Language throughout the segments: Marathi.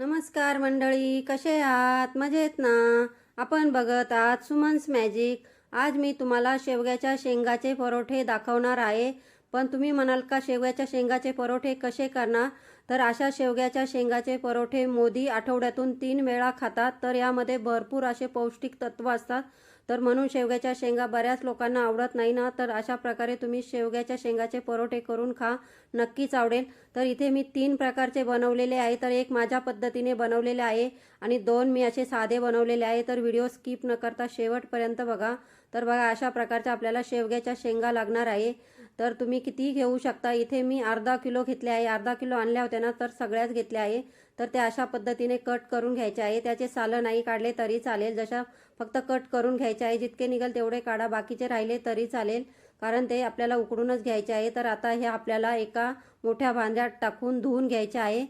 नमस्कार मंडळी कसे आहात? मजेत ना? आपण बघत आहात सुमन्स मॅजिक. आज मी तुम्हाला शेवग्याच्या शेंगाचे परोठे दाखवणार आहे. पण तुम्ही म्हणाल का शेवग्याच्या शेंगाचे परोठे कसे करणार? तर अशा शेवग्याच्या शेंगाचे परोठे मोदी आठवड्यातून तीन वेळा खातात. तर यामध्ये भरपूर असे पौष्टिक तत्व असतात. तर म्हणून शेवग्याच्या शेंगा बऱ्याच लोकांना आवडत नाही ना तर अशा प्रकारे तुम्ही शेवग्याच्या शेंगाचे परोठे करून खा नक्कीच आवडेल. तर इथे मी तीन प्रकारचे बनवलेले आहे तर एक माझ्या पद्धतीने बनवलेले आहे आणि दोन मी असे साधे बनवलेले आहे. तर व्हिडिओ स्किप न करता शेवटपर्यंत बघा. तर बघा अशा प्रकारच्या आपल्याला शेवग्याच्या शेंगा लागणार आहे. तर तुम्ही किती घेऊ शकता. इथे मी अर्धा किलो घेतले आहे. अर्धा किलो आणल्या होत्या ना तर सगळ्याच घेतल्या आहे. तर ते अशा पद्धतीने कट करून घ्यायचे आहे. त्याचे सालं नाही काढले तरी चालेल. जशा फक्त कट करून घ्यायचे आहे जितके निघेल तेवढे काढा. बाकीचे राहिले तरी चालेल. कारण ते आपल्याला उकडूनच घ्यायचे आहे. तर आता हे आपल्याला एका मोठ्या भांड्यात टाकून धुवून घ्यायचे आहे.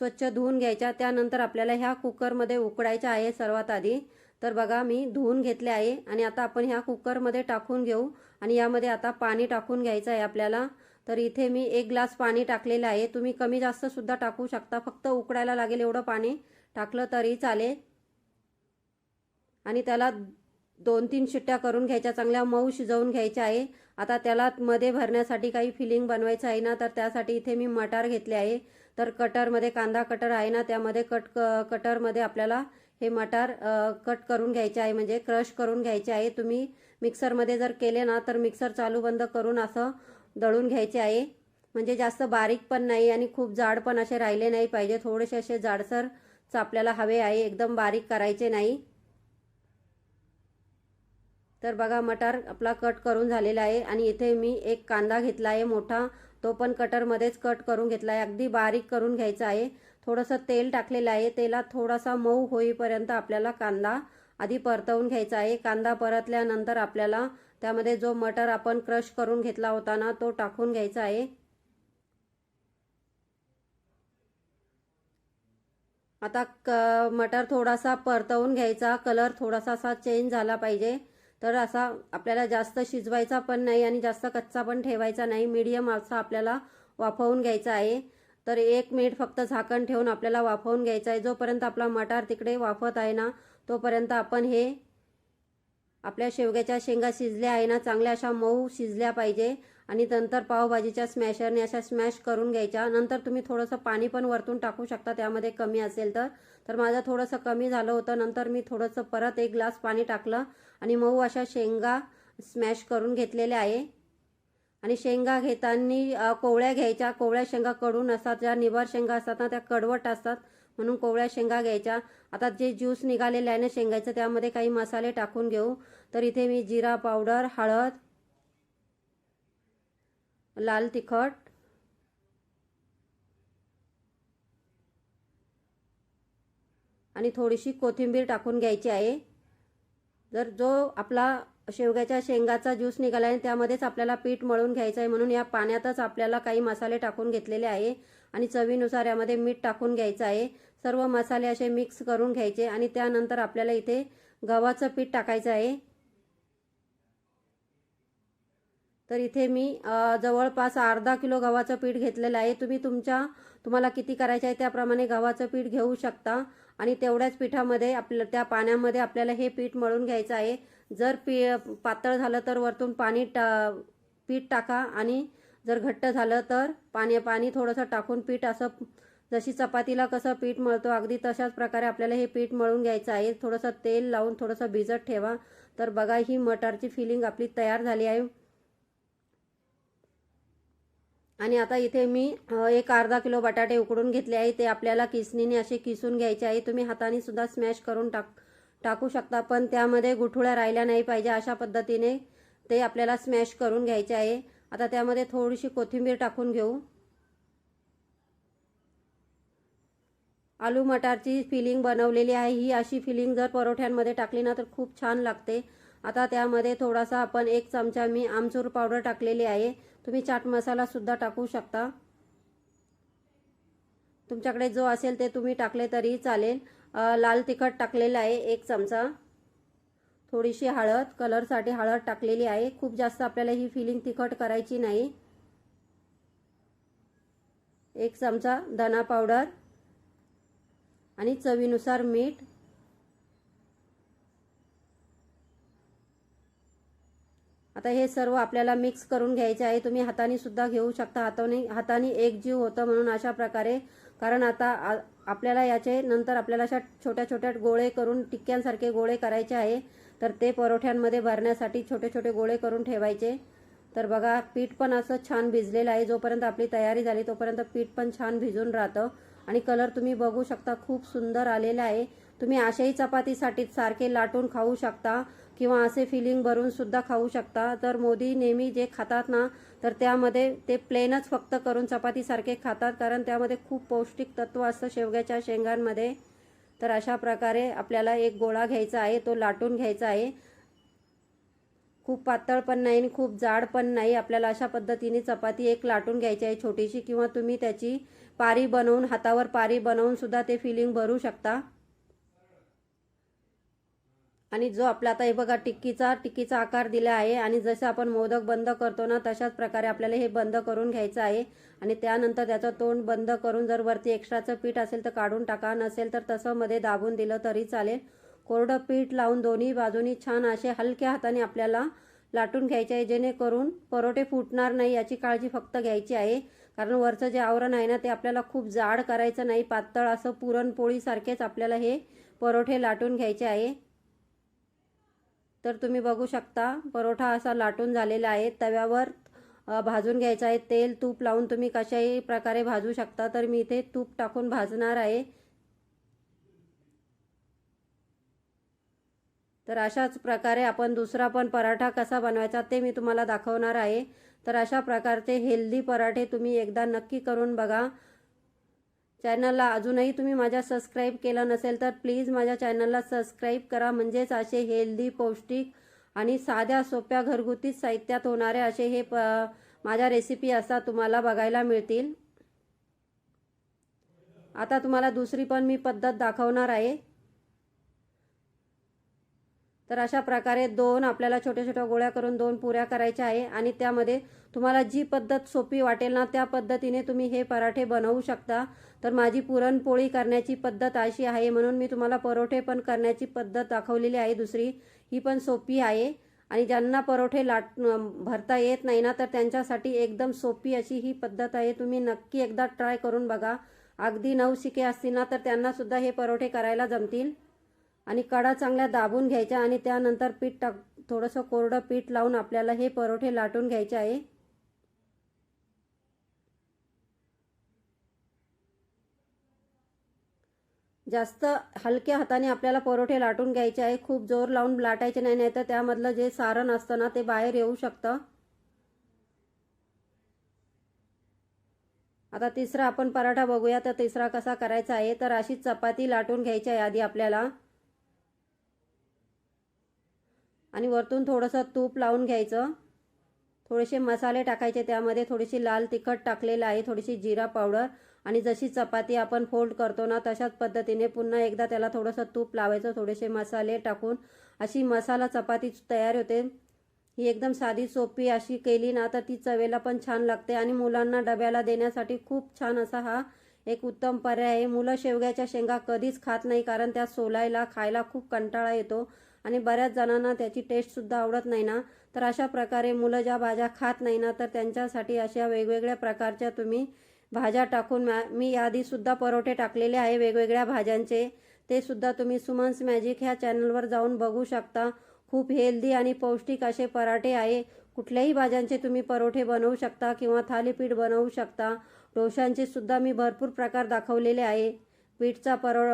स्वच्छ धुवून घ्यायच्या. त्यानंतर आपल्याला ह्या कुकरमध्ये उकडायच्या आहे सर्वात आधी. तर बघा मी धुवून घेतले आहे आणि आता आपण ह्या कुकरमध्ये टाकून घेऊ आणि यामध्ये आता पाणी टाकून घ्यायचं आहे आपल्याला. तर इथे मी एक ग्लास पाणी टाकलेलं आहे. तुम्ही कमी जास्त सुद्धा टाकू शकता. फक्त उकडायला लागेल एवढं पाणी. टाकलं तरी चालेल. आणि त्याला दोन तीन शिट्ट्या करून घ्यायच्या. चांगल्या मऊ शिजवून घ्यायच्या आहे. आता त्याला मध्ये भरण्यासाठी काही फिलिंग बनवायचं आहे ना तर त्यासाठी इथे मी मटार घेतले आहे. तर कटरमध्ये कांदा कटर आहे ना त्यामध्ये कट क कटरमध्ये आपल्याला हे मटार कट करून घ्यायचे आहे म्हणजे क्रश करून घ्यायचे आहे. तुम्ही मिक्सरमध्ये जर केले ना तर मिक्सर चालू बंद करून असं दळून घ्यायचे आहे. म्हणजे जास्त बारीक पण नाही आणि खूप जाड पण असे राहिले नाही पाहिजे. थोडेसे असे जाडसरच आपल्याला हवे आहे. एकदम बारीक करायचे नाही. तर बघा मटार आपला कट करून झालेला आहे आणि इथे मी एक कांदा घेतला आहे मोठा. तो पण कटरमध्येच कट करून घेतला आहे. अगदी बारीक करून घ्यायचा आहे. थोडंसं तेल टाकलेलं आहे. तेलात थोडासा मऊ होईपर्यंत आपल्याला कांदा आधी परतवून घ्यायचा आहे. कांदा परतल्यानंतर आपल्याला त्यामध्ये जो मटर आपण क्रश करून घेतला होता ना तो टाकून घ्यायचा आहे. आता क मटर थोडासा परतवून घ्यायचा. कलर थोडासा असा चेंज झाला पाहिजे. तर असा आपल्याला जास्त शिजवायचा पण नाही आणि जास्त कच्चा पण ठेवायचा नाही. मीडियम असा आपल्याला वाफवून घ्यायचा आहे. तर एक मिनिट फक्त झाकण ठेवून आपल्याला वाफवून घ्यायचा आहे. जोपर्यंत आपला मटार तिकडे वाफत आहे ना तोपर्यंत आपण हे आपल्या शेवग्याच्या शेंगा शिजल्या आहे ना चांगल्या अशा मऊ शिजल्या पाहिजे. आणि नंतर पावभाजीच्या स्मॅशरने अशा स्मॅश करून घ्यायच्या. नंतर तुम्ही थोडंसं पाणी पण वरतून टाकू शकता त्यामध्ये कमी असेल तर. तर माझं थोडंसं कमी झालं होतं. नंतर मी थोडंसं परत एक ग्लास पाणी टाकलं आणि मऊ अशा शेंगा स्मॅश करून घेतलेल्या आहे. आणि शेंगा घेताना कोवळ्या घ्यायच्या. कोवळ्या शेंगा कडून असतात ज्या निवार शेंगा असतात ना त्या कडवट असतात. म्हणून कोवळ्या शेंगा घ्यायच्या. आता जे ज्यूस निघालेले आहे ना शेंगायचं त्यामध्ये काही मसाले टाकून घेऊ. तर इथे मी जिरा पावडर हळद लाल तिखट आणि थोडीशी कोथिंबीर टाकून घ्यायची आहे. जर जो आपला शेवग्याच्या शेंगाचा ज्यूस निघाला आहे त्यामध्येच आपल्याला पीठ मळून घ्यायचं आहे म्हणून या पाण्यातच आपल्याला काही मसाले टाकून घेतलेले आहे. आणि चवीनुसार यामध्ये मीठ टाकून घ्यायचं आहे. सर्व मसाले असे मिक्स करून घ्यायचे आणि त्यानंतर आपल्याला इथे गव्हाचं पीठ टाकायचं आहे. तर इथे मी जवळपास अर्धा किलो गव्हाचं पीठ घेतलेलं आहे. तुम्ही तुमच्या तुम्हाला किती करायचं आहे त्याप्रमाणे गव्हाचं पीठ घेऊ शकता. आणि तेवढ्याच पिठामध्ये आपल्या त्या पाण्यामध्ये आपल्याला हे पीठ मळून घ्यायचं आहे. जर पी पातळ झालं तर वरतून पाणी टा पीठ टाका आणि जर घट्ट झालं तर पाणी पाणी थोडंसं टाकून पीठ असं जशी चपातीला कसं पीठ मळतो अगदी तशाच प्रकारे आपल्याला हे पीठ मळून घ्यायचं आहे. थोडंसं तेल लावून थोडंसं भिजत ठेवा. तर बघा ही मटारची फिलिंग आपली तयार झाली आहे. आणि आता इथे मी एक अर्धा किलो बटाटे उकडून घेतले आहे. ते आपल्याला किसणीने असे किसून घ्यायचे आहे. तुम्ही हाताने सुद्धा स्मॅश करून टाक टाकू शकता पण त्यामध्ये गुठुळ्या राहिल्या नाही पाहिजे अशा पद्धतीने ते आपल्याला स्मॅश करून घ्यायचे आहे. आता त्यामध्ये थोडीशी कोथिंबीर टाकून घेऊ. आलू मटारची फिलिंग बनवलेली आहे. ही अशी फिलिंग जर परोठ्यांमध्ये टाकली ना तर खूप छान लागते. आता त्यामध्ये थोडासा आपण एक चमचा मी आमचूर पावडर टाकलेली आहे. तुम्ही चाट मसाला सुद्धा टाकू शकता. तुमच्याकडे जो असेल ते तुम्ही टाकले तरी चालेल. लाल तिखट टाकलेलं आहे एक चमचा. थोडीशी हळद कलरसाठी हळद टाकलेली आहे. खूप जास्त आपल्याला ही फिलिंग तिखट करायची नाही. एक चमचा धना पावडर आणि चवीनुसार मीठ. आता हे सर्व आपल्याला मिक्स करून घ्यायचे आहे. तुम्ही हाताने सुद्धा घेऊ शकता. हाताने हाताने एक जीव होतं म्हणून अशा प्रकारे. कारण आता आपल्याला याचे नंतर आपल्याला अशा छोट्या छोट्या गोळे करून टिक्क्यांसारखे गोळे करायचे आहे तर ते परोठ्यांमध्ये भरण्यासाठी छोटे छोटे गोळे करून ठेवायचे. तर बघा पीठ पण असं छान भिजलेलं आहे. जोपर्यंत आपली तयारी झाली तोपर्यंत पीठ पण छान भिजून राहतं. आणि कलर तुम्ही बघू शकता खूप सुंदर आलेला आहे. तुम्ही अशाही चपातीसाठी सारखे लाटून खाऊ शकता. किंवा असे फिलिंग भरून सुद्धा खाऊ शकता. तर मोदी नेहमी जे खातात ना तर त्यामध्ये ते प्लेनच फक्त करून चपातीसारखे खातात. कारण त्यामध्ये खूप पौष्टिक तत्व असतं शेवग्याच्या शेंगांमध्ये. तर अशा प्रकारे आपल्याला एक गोळा घ्यायचा आहे तो लाटून घ्यायचा आहे. खूप पातळ पण नाही आणि खूप जाड पण नाही. आपल्याला अशा पद्धतीने चपाती एक लाटून घ्यायची आहे छोटीशी किंवा तुम्ही त्याची पारी बनवून हातावर पारी बनवून सुद्धा ते फिलिंग भरू शकता. आणि जो आपला आता हे बघा टिक्कीचा टिक्कीचा आकार दिला आहे आणि जसं आपण मोदक बंद करतो ना तशाच प्रकारे आपल्याला हे बंद करून घ्यायचं आहे. आणि त्यानंतर त्याचं तोंड बंद करून जर वरती एक्स्ट्राचं पीठ असेल तर काढून टाका नसेल तर तसं मध्ये दाबून दिलं तरी चालेल. कोरडं पीठ लावून दोन्ही बाजूनी छान असे हलक्या हाताने आपल्याला लाटून घ्यायचे आहे. जेणेकरून परोठे फुटणार नाही याची काळजी फक्त घ्यायची आहे. कारण वरचं जे आवरण आहे ना ते आपल्याला खूप जाड करायचं नाही. पातळ असं पुरणपोळीसारखेच आपल्याला हे परोठे लाटून घ्यायचे आहे. तर तुम्ही बघू शकता परोठा असा लाटून झालेला आहे. तव्यावर भाजून घ्यायचा आहे. तेल तूप लावून तुम्ही कशाही प्रकारे भाजू शकता. तर मी इथे तूप टाकून भाजणार आहे. तर अशाच प्रकारे आपण दुसरा पण पराठा कसा बनवायचा ते मी तुम्हाला दाखवणार आहे. तर अशा प्रकारचे हेल्दी पराठे तुम्ही एकदा नक्की करून बघा. चॅनलला अजूनही तुम्ही माझ्या सबस्क्राईब केलं नसेल तर प्लीज माझ्या चॅनलला सबस्क्राईब करा. म्हणजेच असे हेल्दी पौष्टिक आणि साध्या सोप्या घरगुती साहित्यात होणारे असे हे प माझ्या रेसिपी असतात तुम्हाला बघायला मिळतील. आता तुम्हाला दुसरी पण मी पद्धत दाखवणार आहे. तर अशा प्रकारे दोन आपल्याला छोट्या छोट्या गोळ्या करून दोन पुऱ्या करायच्या आहे आणि त्यामध्ये तुम्हाला जी पद्धत सोपी वाटेल ना त्या पद्धतीने तुम्ही हे पराठे बनवू शकता. तर माझी पुरणपोळी करण्याची पद्धत अशी आहे म्हणून मी तुम्हाला परोठे पण करण्याची पद्धत दाखवलेली आहे दुसरी. ही पण सोपी आहे. आणि ज्यांना परोठे लाट भरता येत नाही ना तर त्यांच्यासाठी एकदम सोपी अशी ही पद्धत आहे. तुम्ही नक्की एकदा ट्राय करून बघा. अगदी नवशिके असतील ना तर त्यांना सुद्धा हे परोठे करायला जमतील. आणि कडा चांगल्या दाबून घ्यायच्या आणि त्यानंतर पीठ टाक थोडंसं कोरडं पीठ लावून आपल्याला हे परोठे लाटून घ्यायचे आहे. जास्त हलक्या हाताने आपल्याला परोठे लाटून घ्यायचे आहे. खूप जोर लावून लाटायचे नाही नाही तर त्यामधलं जे सारण असतं ना ते बाहेर येऊ शकतं. आता तिसरा आपण पराठा बघूया. तर तिसरा कसा करायचा आहे? तर अशी चपाती लाटून घ्यायची आहे आधी आपल्याला. आणि वरतून थोडंसं तूप लावून घ्यायचं. थोडेसे मसाले टाकायचे त्यामध्ये थोडीशी लाल तिखट टाकलेलं आहे थोडीशी जिरा पावडर आणि जशी चपाती आपण फोल्ड करतो ना तशाच पद्धतीने पुन्हा एकदा त्याला थोडंसं तूप लावायचं थोडेसे मसाले टाकून. अशी मसाला चपाती तयार होते. ही एकदम साधी सोपी अशी केली ना तर ती चवेला पण छान लागते आणि मुलांना डब्याला देण्यासाठी खूप छान असा हा एक उत्तम पर्याय आहे. मुलं शेवग्याच्या शेंगा कधीच खात नाही कारण त्या सोलायला खायला खूप कंटाळा येतो. आणि बऱ्याच जणांना त्याची टेस्टसुद्धा आवडत नाही ना. तर अशा प्रकारे मुलं ज्या भाज्या खात नाही ना तर त्यांच्यासाठी अशा वेगवेगळ्या प्रकारच्या तुम्ही भाज्या टाकून मॅ मी यादीसुद्धा परोठे टाकलेले आहे वेगवेगळ्या भाज्यांचे. ते सुद्धा तुम्ही सुमन्स मॅजिक ह्या चॅनलवर जाऊन बघू शकता. खूप हेल्दी आणि पौष्टिक असे पराठे आहे. कुठल्याही भाज्यांचे तुम्ही परोठे बनवू शकता किंवा थालीपीठ बनवू शकता. डोशांचे सुद्धा मी भरपूर प्रकार दाखवलेले आहे. पीठचा परो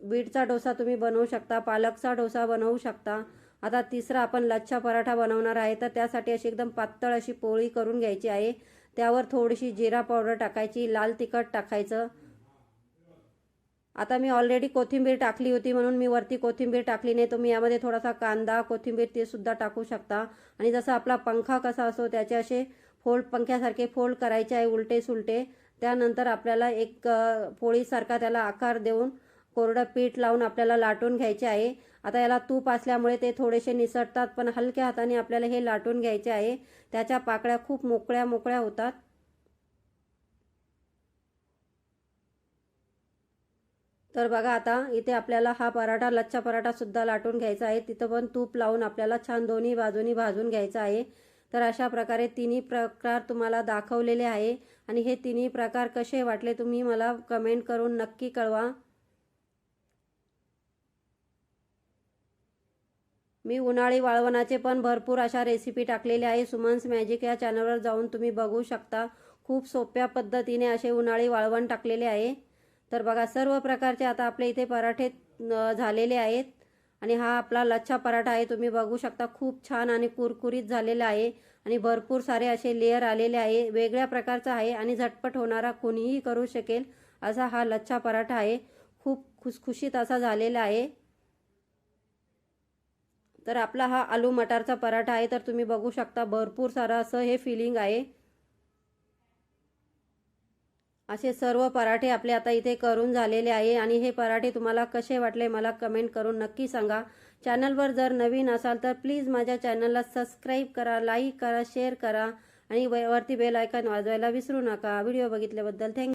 बीटचा डोसा तुम्ही बनवू शकता पालकचा डोसा बनवू शकता. आता तिसरा आपण लच्छा पराठा बनवणार आहे. तर त्यासाठी अशी एकदम पातळ अशी पोळी करून घ्यायची आहे. त्यावर थोडीशी जिरा पावडर टाकायची लाल तिखट टाकायचं. आता मी ऑलरेडी कोथिंबीर टाकली होती म्हणून मी वरती कोथिंबीर टाकली नाही. तुम्ही यामध्ये थोडासा कांदा कोथिंबीर ते सुद्धा टाकू शकता. आणि जसा आपला पंखा कसा असतो त्याचे असे फोल्ड पंख्यासारखे फोल्ड करायचे आहे उलटे सुलटे. त्यानंतर आपल्याला एक पोळीसारखा त्याला आकार देऊन कोरडं पीठ लावून आपल्याला लाटून घ्यायचे आहे. आता याला तूप असल्यामुळे ते थोडेसे निसटतात पण हलक्या हाताने आपल्याला हे लाटून घ्यायचे आहे. त्याच्या पाकळ्या खूप मोकळ्या मोकळ्या होतात. तर बघा आता इथे आपल्याला हा पराठा लच्छा पराठा सुद्धा लाटून घ्यायचा आहे. तिथं पण तूप लावून आपल्याला छान दोन्ही बाजूनी भाजून घ्यायचं आहे. तर अशा प्रकारे तिन्ही प्रकार तुम्हाला दाखवलेले आहे. आणि हे तिन्ही प्रकार कसे वाटले तुम्ही मला कमेंट करून नक्की कळवा. मी उन्हाळी वाळवणाचे पण भरपूर अशा रेसिपी टाकलेल्या आहे. सुमन्स मॅजिक या चॅनलवर जाऊन तुम्ही बघू शकता. खूप सोप्या पद्धतीने असे उन्हाळी वाळवण टाकलेले आहे. तर बघा सर्व प्रकारचे आता आपले इथे पराठे झालेले आहेत. आणि हा आपला लच्छा पराठा आहे तुम्ही बघू शकता. खूप छान आणि कुरकुरीत झालेला आहे. आणि भरपूर सारे असे लेअर आलेले आहे. वेगळ्या प्रकारचा आहे आणि झटपट होणारा कोणीही करू शकेल असा हा लच्छा पराठा आहे. खूप खुसखुशीत असा झालेला आहे. तर आपला हा आलू मटारचा पराठा आहे तर तुम्ही बघू शकता भरपूर सारं असं हे फिलिंग आहे. असे सर्व पराठे आपले आता इथे करून झालेले आहे आणि हे पराठे तुम्हाला कसे वाटले मला कमेंट करून नक्की सांगा. चॅनलवर जर नवीन असाल तर प्लीज माझ्या चॅनलला सबस्क्राईब करा लाईक करा शेअर करा आणि व- वरती बेल आयकॉन वाजवायला विसरू नका. Video बघितल्याबद्दल thank